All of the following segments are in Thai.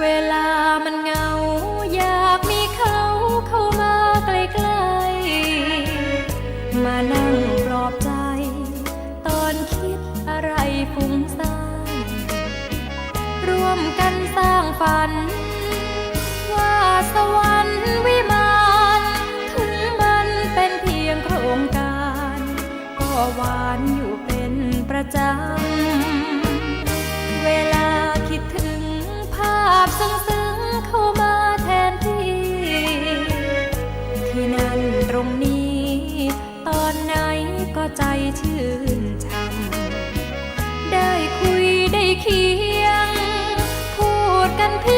เวลามันเงา อยากมีเขาเข้ามาใกล้ๆ มานั่งปลอบใจ ตอนคิดอะไรฟุ้งซ่านร่วมกันสร้างฝัน ว่าสวรรค์วิมานถึงมันเป็นเพียงโครงการ ก็หวานอยู่เป็นประจำ ใจชื่นช่ำได้คุยได้เคียง พูดกันเพีย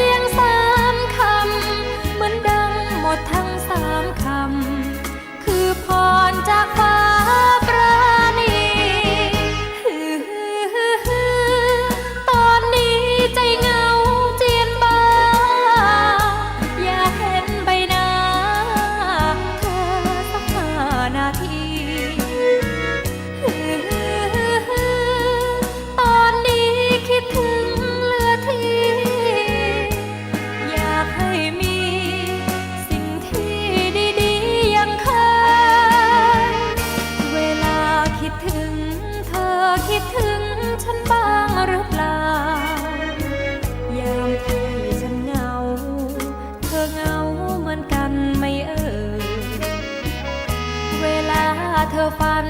เธอฝัน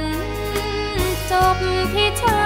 จบที่ฉัน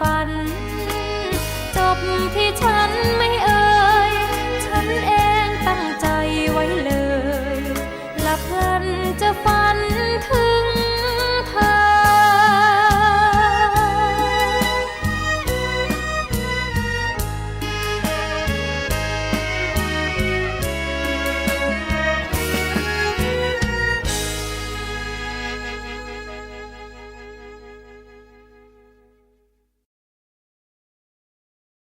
ฝัน จบที่ฉัน